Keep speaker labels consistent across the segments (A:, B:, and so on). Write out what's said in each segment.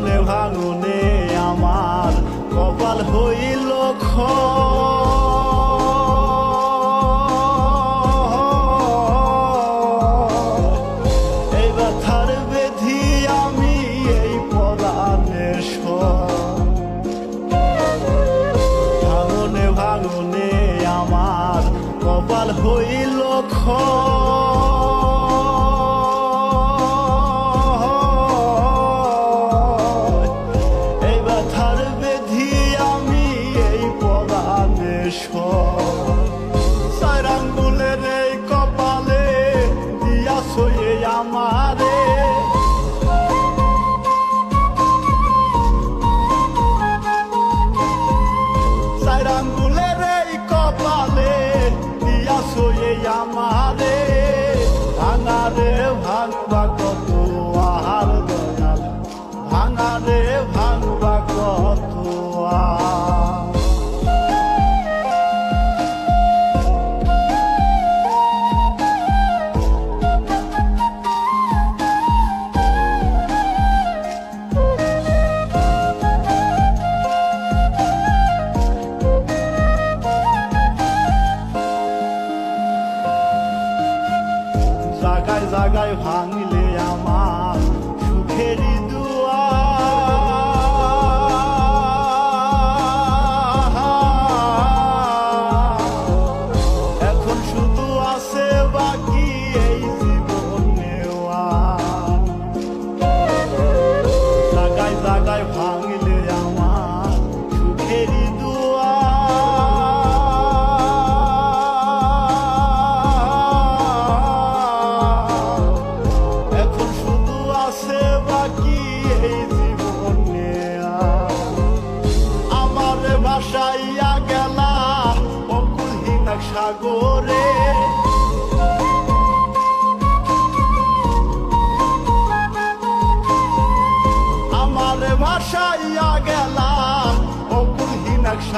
A: ভাঙনে ভাঙনে আমার কপাল হইল এই ব্যথার বেধি আমি এই ভাঙনে ভাঙনে আমার কপাল হইল খ 寒。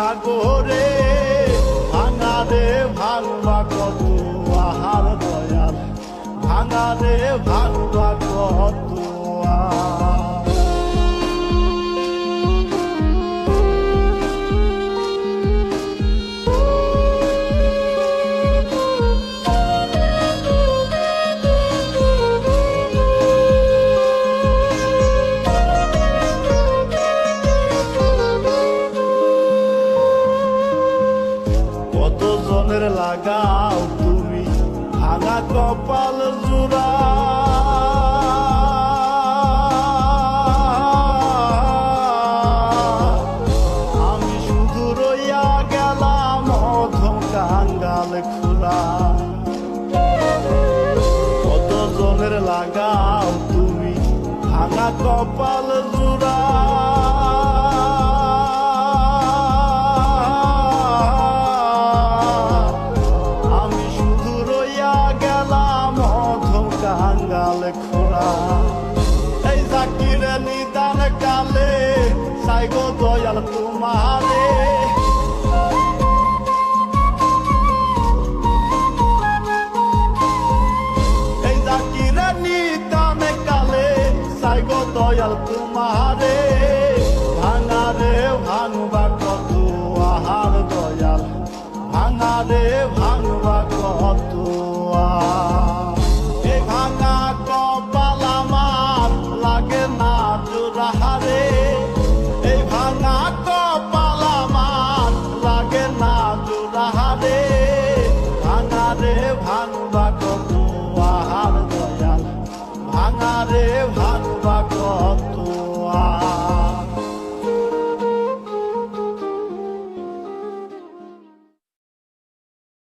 A: অকুলহীন ভাঙা রে ভালবা কত আহার দয়াল ভাঙা রে ভাঙবা কত আহার। জনের লাগাও তুমি, ভাঙা কপাল জোড়া। আমি শুধু রইয়া গেলাম অধম কাঙ্গাল খুলা। কত জনের লাগাও তুমি, ভাঙা কপাল জোড়া। সাইগো দয়াল তোমারে এই জাকিরে নিদান কালে সাইগো দয়াল তোমারে নারে ভাঙবা কত?